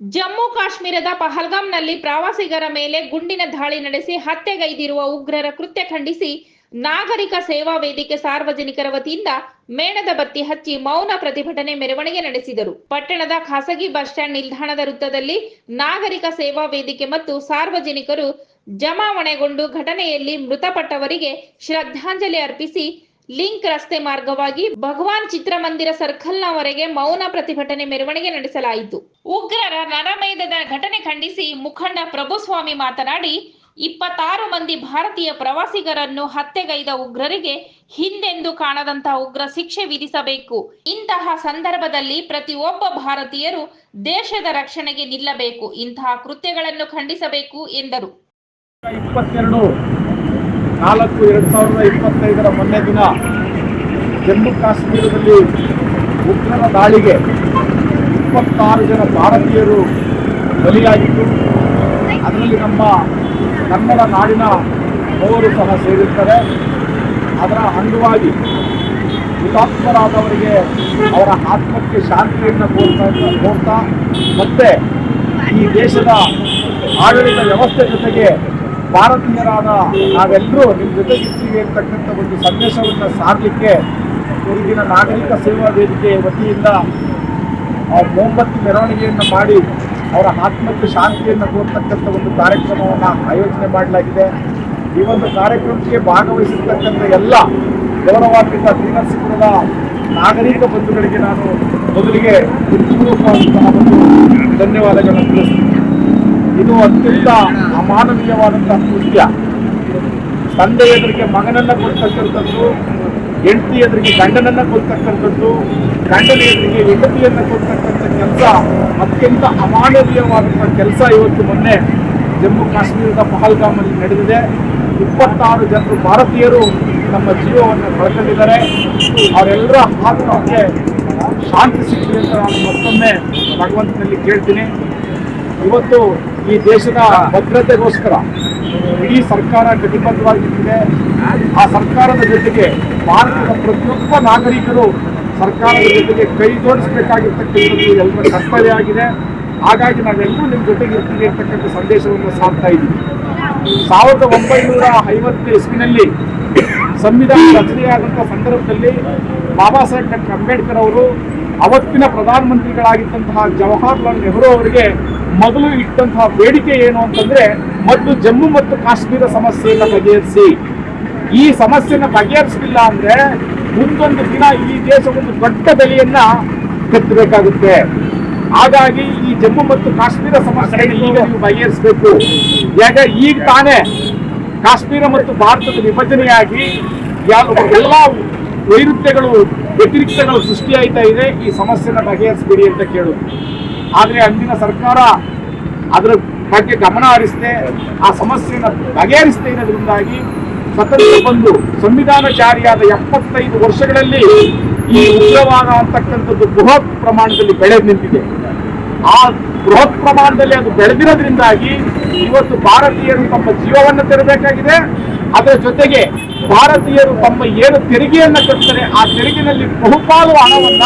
ಜಮ್ಮು ಕಾಶ್ಮೀರದ ಪಹಲ್ಗಾಮ್ನಲ್ಲಿ ಪ್ರವಾಸಿಗರ ಮೇಲೆ ಗುಂಡಿನ ದಾಳಿ ನಡೆಸಿ ಹತ್ಯೆಗೈದಿರುವ ಉಗ್ರರ ಕೃತ್ಯ ಖಂಡಿಸಿ ನಾಗರಿಕ ಸೇವಾ ವೇದಿಕೆ ಸಾರ್ವಜನಿಕರ ವತಿಯಿಂದ ಮೇಣದ ಬತ್ತಿ ಹಚ್ಚಿ ಮೌನ ಪ್ರತಿಭಟನೆ ಮೆರವಣಿಗೆ ನಡೆಸಿದರು. ಪಟ್ಟಣದ ಖಾಸಗಿ ಬಸ್ ಸ್ಟ್ಯಾಂಡ್ ನಿಲ್ದಾಣದ ವೃತ್ತದಲ್ಲಿ ನಾಗರಿಕ ಸೇವಾ ವೇದಿಕೆ ಮತ್ತು ಸಾರ್ವಜನಿಕರು ಜಮಾವಣೆಗೊಂಡು ಘಟನೆಯಲ್ಲಿ ಮೃತಪಟ್ಟವರಿಗೆ ಶ್ರದ್ಧಾಂಜಲಿ ಅರ್ಪಿಸಿ ಲಿಂಕ್ ರಸ್ತೆ ಮಾರ್ಗವಾಗಿ ಭಗವಾನ್ ಚಿತ್ರಮಂದಿರ ಸರ್ಕಲ್ನವರೆಗೆ ಮೌನ ಪ್ರತಿಭಟನೆ ಮೆರವಣಿಗೆ ನಡೆಸಲಾಯಿತು. ಉಗ್ರರ ನರಮೇಧದ ಘಟನೆ ಖಂಡಿಸಿ ಮುಖಂಡ ಪ್ರಭುಸ್ವಾಮಿ ಮಾತನಾಡಿ, ಇಪ್ಪತ್ತಾರು ಮಂದಿ ಭಾರತೀಯ ಪ್ರವಾಸಿಗರನ್ನು ಹತ್ಯೆಗೈದ ಉಗ್ರರಿಗೆ ಹಿಂದೆಂದು ಕಾಣದಂತಹ ಉಗ್ರ ಶಿಕ್ಷೆ ವಿಧಿಸಬೇಕು. ಇಂತಹ ಸಂದರ್ಭದಲ್ಲಿ ಪ್ರತಿಯೊಬ್ಬ ಭಾರತೀಯರು ದೇಶದ ರಕ್ಷಣೆಗೆ ನಿಲ್ಲಬೇಕು. ಇಂತಹ ಕೃತ್ಯಗಳನ್ನು ಖಂಡಿಸಬೇಕು ಎಂದರು. ನಾಲ್ಕು ಎರಡು ಸಾವಿರದ ಇಪ್ಪತ್ತೈದರ ಮೊನ್ನೆ ದಿನ ಜಮ್ಮು ಕಾಶ್ಮೀರದಲ್ಲಿ ಉಗ್ರರ ದಾಳಿಗೆ ಇಪ್ಪತ್ತಾರು ಜನ ಭಾರತೀಯರು ಬಲಿಯಾಗಿದ್ದು, ಅದರಲ್ಲಿ ನಮ್ಮ ಕನ್ನಡ ನಾಡಿನ ಮೂವರು ಸಹ ಸೇರಿರ್ತಾರೆ. ಅದರ ಅಂಗವಾಗಿ ಹುತಾತ್ಮರಾದವರಿಗೆ ಅವರ ಆತ್ಮಕ್ಕೆ ಶಾಂತಿಯನ್ನು ಕೋರ್ತಾ ಕೋರ್ತಾ ಮತ್ತೆ ಈ ದೇಶದ ಆಡಳಿತ ವ್ಯವಸ್ಥೆ ಜೊತೆಗೆ ಭಾರತೀಯರಾದ ನಾವೆಲ್ಲರೂ ನಿಮ್ಮ ಜೊತೆಗಿರ್ತೀವಿ ಅಂತಕ್ಕಂಥ ಒಂದು ಸಂದೇಶವನ್ನು ಸಾರಲಿಕ್ಕೆ ಈಗಿನ ನಾಗರಿಕ ಸೇವಾ ವೇದಿಕೆ ವತಿಯಿಂದ ಆ ಮೊಂಬತ್ತಿ ಮೆರವಣಿಗೆಯನ್ನು ಮಾಡಿ ಅವರ ಆತ್ಮಕ್ಕೆ ಶಾಂತಿಯನ್ನು ಕೊಡ್ತಕ್ಕಂಥ ಒಂದು ಕಾರ್ಯಕ್ರಮವನ್ನು ಆಯೋಜನೆ ಮಾಡಲಾಗಿದೆ. ಈ ಒಂದು ಕಾರ್ಯಕ್ರಮಕ್ಕೆ ಭಾಗವಹಿಸಿರ್ತಕ್ಕಂಥ ಎಲ್ಲ ಗೌರವಾನ್ವಿತ ಶ್ರೀನರಸೀಪುರದ ನಾಗರಿಕ ಬಂಧುಗಳಿಗೆ ನಾನು ಮೊದಲಿಗೆ ಧನ್ಯವಾದಗಳನ್ನು ತಿಳಿಸ್ತೀನಿ. ಇದು ಅತ್ಯಂತ ಅಮಾನವೀಯವಾದಂತಹ ಕೃತ್ಯ. ತಂದೆ ಎದುರಿಗೆ ಮಗನನ್ನ ಕೊಡ್ತಕ್ಕಂಥದ್ದು, ಹೆಂಡತಿ ಎದುರಿಗೆ ಗಂಡನನ್ನ ಕೊಡ್ತಕ್ಕಂಥದ್ದು, ಗಂಡನ ಎದುರಿಗೆ ಹೆಂಡತಿಯನ್ನ ಕೊಡ್ತಕ್ಕಂಥ ಕೆಲಸ ಅತ್ಯಂತ ಅಮಾನವೀಯವಾದಂತಹ ಕೆಲಸ ಇವತ್ತು ಮೊನ್ನೆ ಜಮ್ಮು ಕಾಶ್ಮೀರದ ಪಹಲ್ಗಾಮಲ್ಲಿ ನಡೆದಿದೆ. ಇಪ್ಪತ್ತಾರು ಜನರು ಭಾರತೀಯರು ನಮ್ಮ ಜೀವವನ್ನು ಕಳ್ಕೊಂಡಿದ್ದಾರೆ. ಅವರೆಲ್ಲರ ಆತ್ಮಕ್ಕೆ ಶಾಂತಿ ಸಿಗಲಿ ಅಂತ ನಾನು ಮತ್ತೊಮ್ಮೆ ಭಗವಂತನಲ್ಲಿ ಕೇಳ್ತೀನಿ. ಇವತ್ತು ಈ ದೇಶದ ಭದ್ರತೆಗೋಸ್ಕರ ಇಡೀ ಸರ್ಕಾರ ಕಟಿಬದ್ಧವಾಗಿರ್ತದೆ ಆ ಸರ್ಕಾರದ ಜೊತೆಗೆ ಭಾರತದ ಪ್ರತಿಯೊಬ್ಬ ನಾಗರಿಕರು ಸರ್ಕಾರದ ಜೊತೆಗೆ ಕೈ ಜೋಡಿಸಬೇಕಾಗಿರ್ತಕ್ಕಂಥದ್ದು ಎಲ್ಲರ ಕರ್ತವ್ಯ ಆಗಿದೆ. ಹಾಗಾಗಿ ನಾವೆಲ್ಲರೂ ನಿಮ್ಮ ಜೊತೆಗೆ ಇರ್ತೀವಿ ಅಂತಕ್ಕಂಥ ಸಂದೇಶವನ್ನು ಸಾರ್ತಾ ಇದ್ದೀವಿ. ಸಾವಿರದ ಒಂಬೈನೂರ ಐವತ್ತು ಇಸ್ವಿನಲ್ಲಿ ಸಂವಿಧಾನ ರಚನೆಯಾದಂಥ ಸಂದರ್ಭದಲ್ಲಿ ಬಾಬಾ ಸಾಹೇಬ್ ಡಾಕ್ಟರ್ ಅಂಬೇಡ್ಕರ್ ಅವರು ಅವತ್ತಿನ ಪ್ರಧಾನಮಂತ್ರಿಗಳಾಗಿದ್ದಂತಹ ಜವಾಹರ್ಲಾಲ್ ನೆಹರು ಅವರಿಗೆ ಮೊದಲು ಇಟ್ಟಂತಹ ಬೇಡಿಕೆ ಏನು ಅಂತಂದ್ರೆ ಮೊದಲು ಜಮ್ಮು ಮತ್ತು ಕಾಶ್ಮೀರ ಸಮಸ್ಯೆಯನ್ನು ಬಗೆಹರಿಸಿ. ಈ ಸಮಸ್ಯೆನ ಬಗೆಹರಿಸಲಿಲ್ಲ ಅಂದ್ರೆ ಮುಂದೊಂದು ದಿನ ಈ ದೇಶ ಒಂದು ದೊಡ್ಡ ಬೆಲೆಯನ್ನ ಕಟ್ಟಬೇಕಾಗುತ್ತೆ ಹಾಗಾಗಿ ಈ ಜಮ್ಮು ಮತ್ತು ಕಾಶ್ಮೀರ ಸಮಸ್ಯೆಯನ್ನು ಈಗ ನೀವು ಬಗೆಹರಿಸಬೇಕು. ಯಾಕೆ? ಈಗ ತಾನೇ ಕಾಶ್ಮೀರ ಮತ್ತು ಭಾರತದ ವಿಭಜನೆಯಾಗಿ ಎಲ್ಲ ವೈರುಧ್ಯಗಳು, ವ್ಯತಿರಿಕ್ತಗಳು ಸೃಷ್ಟಿಯಾಯ್ತಾ ಇದೆ. ಈ ಸಮಸ್ಯೆನ ಬಗೆಹರಿಸಬೇಡಿ ಅಂತ ಕೇಳೋದು ಆದರೆ ಅಂದಿನ ಸರ್ಕಾರ ಅದರ ಬಗ್ಗೆ ಗಮನ ಹರಿಸದೆ, ಆ ಸಮಸ್ಯೆನ ಬಗೆಹರಿಸದೆ ಇರೋದ್ರಿಂದಾಗಿ ಸ್ವತಂತ್ರ ಬಂದು ಸಂವಿಧಾನ ಜಾರಿಯಾದ ಎಪ್ಪತ್ತೈದು ವರ್ಷಗಳಲ್ಲಿ ಈ ಉಗ್ರವಾದ ಅಂತಕ್ಕಂಥದ್ದು ಬೃಹತ್ ಪ್ರಮಾಣದಲ್ಲಿ ಬೆಳೆದು ನಿಂತಿದೆ. ಆ ಬೃಹತ್ ಪ್ರಮಾಣದಲ್ಲಿ ಅದು ಬೆಳೆದಿರೋದ್ರಿಂದಾಗಿ ಇವತ್ತು ಭಾರತೀಯರು ತಮ್ಮ ಜೀವವನ್ನು ತೆರಬೇಕಾಗಿದೆ. ಅದರ ಜೊತೆಗೆ ಭಾರತೀಯರು ತಮ್ಮ ಏನು ತೆರಿಗೆಯನ್ನ ಕಟ್ತಾರೆ, ಆ ತೆರಿಗೆನಲ್ಲಿ ಬಹುಪಾಲು ಹಣವನ್ನ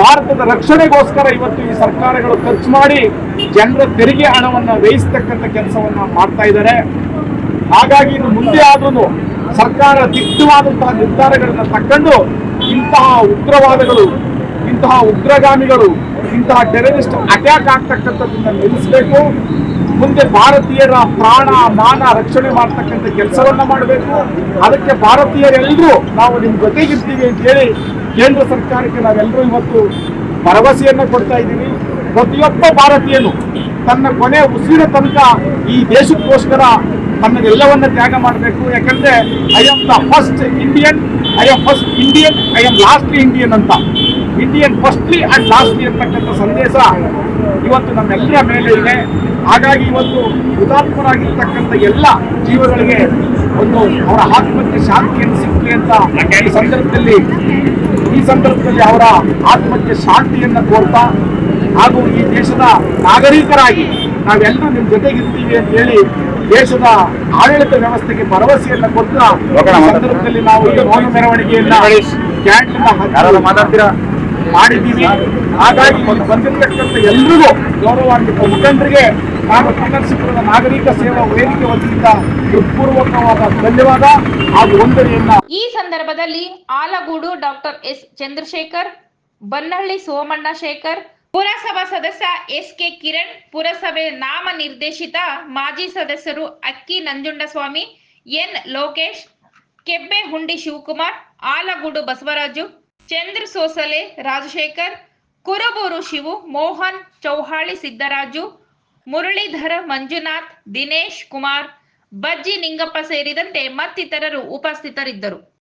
ಭಾರತದ ರಕ್ಷಣೆಗೋಸ್ಕರ ಇವತ್ತು ಈ ಸರ್ಕಾರಗಳು ಖರ್ಚು ಮಾಡಿ ಜನರ ತೆರಿಗೆ ಹಣವನ್ನು ವ್ಯಯಿಸ್ತಕ್ಕಂಥ ಕೆಲಸವನ್ನ ಮಾಡ್ತಾ ಇದ್ದಾರೆ. ಹಾಗಾಗಿ ಇನ್ನು ಮುಂದೆ ಆದ್ರೂ ಸರ್ಕಾರ ದಿಟ್ಟವಾದಂತಹ ನಿರ್ಧಾರಗಳನ್ನು ತಕ್ಕೊಂಡು ಇಂತಹ ಉಗ್ರವಾದಗಳು, ಇಂತಹ ಉಗ್ರಗಾಮಿಗಳು, ಇಂತಹ ಟೆರರಿಸ್ಟ್ ಅಟ್ಯಾಕ್ ಆಗ್ತಕ್ಕಂಥದ್ದನ್ನ ನಿಲ್ಲಿಸಬೇಕು. ಮುಂದೆ ಭಾರತೀಯರ ಪ್ರಾಣ, ಮಾನ ರಕ್ಷಣೆ ಮಾಡ್ತಕ್ಕಂಥ ಕೆಲಸವನ್ನ ಮಾಡಬೇಕು. ಅದಕ್ಕೆ ಭಾರತೀಯರೆಲ್ಲರೂ ನಾವು ನಿಮ್ಮ ಜೊತೆಗಿರ್ತೀವಿ ಅಂತ ಹೇಳಿ ಕೇಂದ್ರ ಸರ್ಕಾರಕ್ಕೆ ನಾವೆಲ್ಲರೂ ಇವತ್ತು ಭರವಸೆಯನ್ನು ಕೊಡ್ತಾ ಇದ್ದೀವಿ. ಪ್ರತಿಯೊಬ್ಬ ಭಾರತೀಯನು ತನ್ನ ಕೊನೆ ಉಸಿರಿನ ತನಕ ಈ ದೇಶಕ್ಕೋಸ್ಕರ ತನ್ನದೆಲ್ಲವನ್ನ ತ್ಯಾಗ ಮಾಡಬೇಕು. ಯಾಕಂದ್ರೆ I am the first Indian I am first Indian I am lastly Indian ಅಂತ. ಇಂಡಿಯನ್ ಫಸ್ಟ್ಲಿ ಅಂಡ್ ಲಾಸ್ಟ್ಲಿ ಅಂತಕ್ಕಂಥ ಸಂದೇಶ ಇವತ್ತು ನಮ್ಮೆಲ್ಲರ ಮೇಲೆ ಇದೆ. ಹಾಗಾಗಿ ಇವತ್ತು ಹುತಾತ್ಮರಾಗಿರ್ತಕ್ಕಂಥ ಎಲ್ಲ ಜೀವಗಳಿಗೆ ಒಂದು ಅವರ ಆತ್ಮಕ್ಕೆ ಶಾಂತಿಯನ್ನು ಸಿಕ್ಕಲಿ ಅಂತ ಈ ಸಂದರ್ಭದಲ್ಲಿ ಈ ಸಂದರ್ಭದಲ್ಲಿ ಅವರ ಆತ್ಮಕ್ಕೆ ಶಾಂತಿಯನ್ನು ಕೋರ್ತಾ ಹಾಗೂ ಈ ದೇಶದ ನಾಗರಿಕರಾಗಿ ನಾವೆಲ್ಲರೂ ನಿಮ್ಮ ಜೊತೆಗಿರ್ತೀವಿ ಅಂತ ಹೇಳಿ ದೇಶದ ಆಡಳಿತ ವ್ಯವಸ್ಥೆಗೆ ಭರವಸೆಯನ್ನ ಕೊಟ್ಟ ಈ ಸಂದರ್ಭದಲ್ಲಿ ನಾವು ಈ ಮೌನ ಮೆರವಣಿಗೆಯನ್ನ ಕ್ಯಾಂಟೀನ್ ಮಾತಾಡ್ತೀರಾ? ಮಾಡಿದ್ದೀವಿ. ಹಾಗಾಗಿ ಬಂದಿರತಕ್ಕಂಥ ಎಲ್ರಿಗೂ ಗೌರವಾನ್ವಿತ ಮುಖಂಡರಿಗೆ ಹಾಗೂ ಕನ್ನಡ ನಾಗರಿಕ ಸೇವಾ ವೇದಿಕೆ ವತಿಯಿಂದ ಹೃತ್ಪೂರ್ವಕವಾದ ಧನ್ಯವಾದ ಹಾಗೂ ವಂದನೆಯನ್ನ. ಈ ಸಂದರ್ಭದಲ್ಲಿ ಆಲಗೂಡು ಡಾಕ್ಟರ್ ಎಸ್ ಚಂದ್ರಶೇಖರ್, ಬನ್ನಹಳ್ಳಿ ಸೋಮಣ್ಣ ಶೇಖರ್, ಪುರಸಭಾ ಸದಸ್ಯ ಎಸ್ ಕೆ ಕಿರಣ್, ಪುರಸಭೆ ನಾಮ ನಿರ್ದೇಶಿತ ಮಾಜಿ ಸದಸ್ಯರು ಅಕ್ಕಿ ನಂಜುಂಡಸ್ವಾಮಿ, ಎನ್ ಲೋಕೇಶ್, ಕೆಬ್ಬೆ ಹುಂಡಿ ಶಿವಕುಮಾರ್, ಆಲಗೂಡು ಬಸವರಾಜು, ಚಂದ್ರ ಸೋಸಲೆ ರಾಜಶೇಖರ್, ಕುರುಬೂರು ಶಿವು ಮೋಹನ್ ಚೌಹಾಳಿ ಸಿದ್ದರಾಜು ಮುರಳೀಧರ ಮಂಜುನಾಥ್ ದಿನೇಶ್ ಕುಮಾರ್ ಬಜ್ಜಿ ನಿಂಗಪ್ಪ ಸೇರಿದಂತೆ ಮತ್ತಿತರರು ಉಪಸ್ಥಿತರಿದ್ದರು.